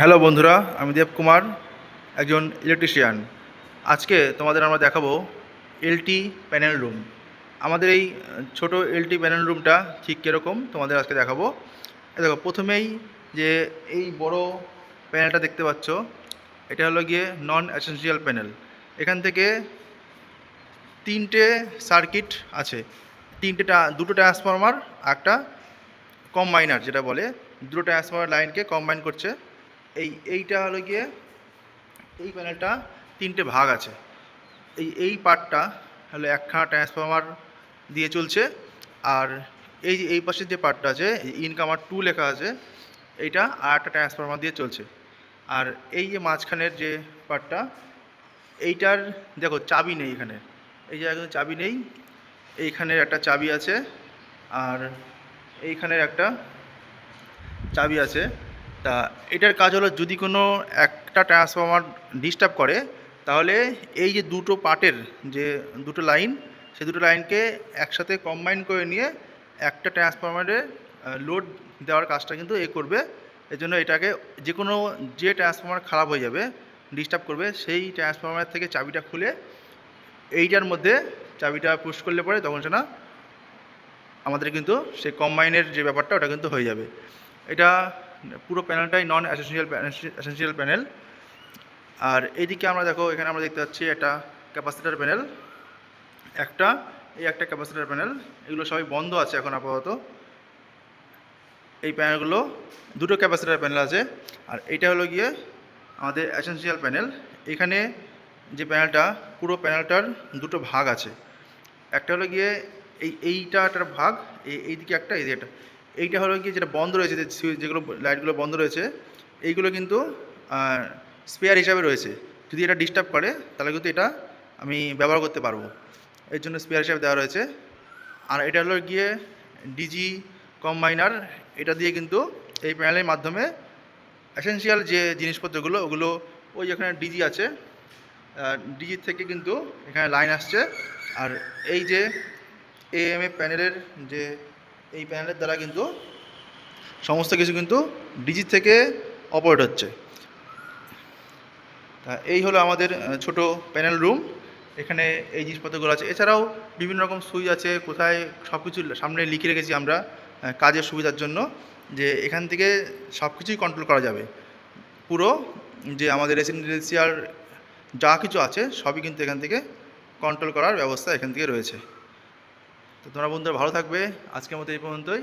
Hello বন্ধুরা, আমি দেব কুমার, একজন ইলেকট্রিশিয়ান আজকে তোমাদের আমরা দেখাবো এলটি প্যানেল রুম। আমাদের এই ছোট এলটি প্যানেল রুমটা ঠিক কীরকম তোমাদের আজকে দেখাবো। দেখো, প্রথমেই যে এই বড় প্যানেলটা দেখতে পাচ্ছ, এটা হলো গিয়ে নন অ্যাসেন্সিয়াল প্যানেল। এখান থেকে তিনটে সার্কিট আছে। তিনটে দুটো ট্রান্সফরমার একটা কম্বাইনার যেটা বলে। দুটো ট্রান্সফরমার লাইনকে কম্বাইন করছে। এই, এইটা হলো গিয়ে এই প্যানেলটা তিনটে ভাগ আছে। এই এই পার্টটা হলো একখানা ট্রান্সফরমার দিয়ে চলছে আর এই এই পাশের যে পার্টটা আছে ইনকামার টু লেখা আছে, এইটা আর একটা ট্রান্সফরমার দিয়ে চলছে। আর এই যে মাঝখানের যে পার্টটা এইটার দেখো চাবি নেই এখানে। এই জায়গায় চাবি নেই, এইখানের একটা চাবি আছে আর এইখানের একটা চাবি আছে। তা এটার কাজ হলো যদি কোনো একটা ট্রান্সফরমার ডিস্টার্ব করে, তাহলে এই যে দুটো পার্টের যে দুটো লাইন সে দুটো লাইনকে একসাথে কম্বাইন করে নিয়ে একটা ট্রান্সফরমারে লোড দেওয়ার কাজটা কিন্তু এ করবে। এর জন্য এটাকে যে কোনো যে ট্রান্সফরমার খারাপ হয়ে যাবে ডিস্টার্ব করবে, সেই ট্রান্সফরমার থেকে চাবিটা খুলে এইটার মধ্যে চাবিটা পুশ করলে পরে তখন সেটা আমাদের কিন্তু সেই কম্বাইনের যে ব্যাপারটা, ওটা কিন্তু হয়ে যাবে। এটা পুরো প্যানেলটাই নন অ্যাসেন্সিয়াল অ্যাসেন্সিয়াল প্যানেল আর এইদিকে আমরা দেখো, এখানে আমরা দেখতে পাচ্ছি একটা ক্যাপাসিটার প্যানেল একটা, এই একটা ক্যাপাসিটার প্যানেল এগুলো সবাই বন্ধ আছে এখন আপাতত। এই প্যানেলগুলো দুটো ক্যাপাসিটার প্যানেল আছে। আর এইটা হলো গিয়ে আমাদের অ্যাসেন্সিয়াল প্যানেল এখানে যে প্যানেলটা পুরো প্যানেলটার দুটো ভাগ আছে। একটা হলো গিয়ে এই এইটা একটা ভাগ, এই, এইদিকে একটা এই একটা। এইটা হলো কি যেটা বন্ধ রয়েছে যেগুলো লাইটগুলো বন্ধ রয়েছে, এইগুলো কিন্তু স্পেয়ার হিসাবে রয়েছে। যদি এটা ডিস্টার্ব করে, তাহলে কিন্তু এটা আমি ব্যবহার করতে পারব। এর জন্য স্পেয়ার হিসাবে দেওয়া রয়েছে। আর এটা হলো গিয়ে ডিজি কম্বাইনার এটা দিয়ে কিন্তু এই প্যানেলের মাধ্যমে এসেনশিয়াল যে জিনিসপত্রগুলো, ওগুলো, ওই যেখানে ডিজি আছে ডিজি থেকে কিন্তু এখানে লাইন আসছে। আর এই যে এএমএ প্যানেলের যে এই প্যানেলের দ্বারা কিন্তু সমস্ত কিছু কিন্তু ডিজি থেকে অপারেট হচ্ছে। তা এই হলো আমাদের ছোট প্যানেল রুম। এখানে এই জিনিসপত্রগুলো আছে। এছাড়াও বিভিন্ন রকম সুইচ আছে। কোথায় সব কিছু সামনে লিখে রেখেছি আমরা কাজের সুবিধার জন্য, যে এখান থেকে সব কিছুই কন্ট্রোল করা যাবে। পুরো যে আমাদের রেসিডেন্সিয়াল যা কিছু আছে, সবই কিন্তু এখান থেকে কন্ট্রোল করার ব্যবস্থা এখান থেকে রয়েছে। তো তোমরা বন্ধুরা ভালো থাকবে। আজকের মতো এই পর্যন্তই।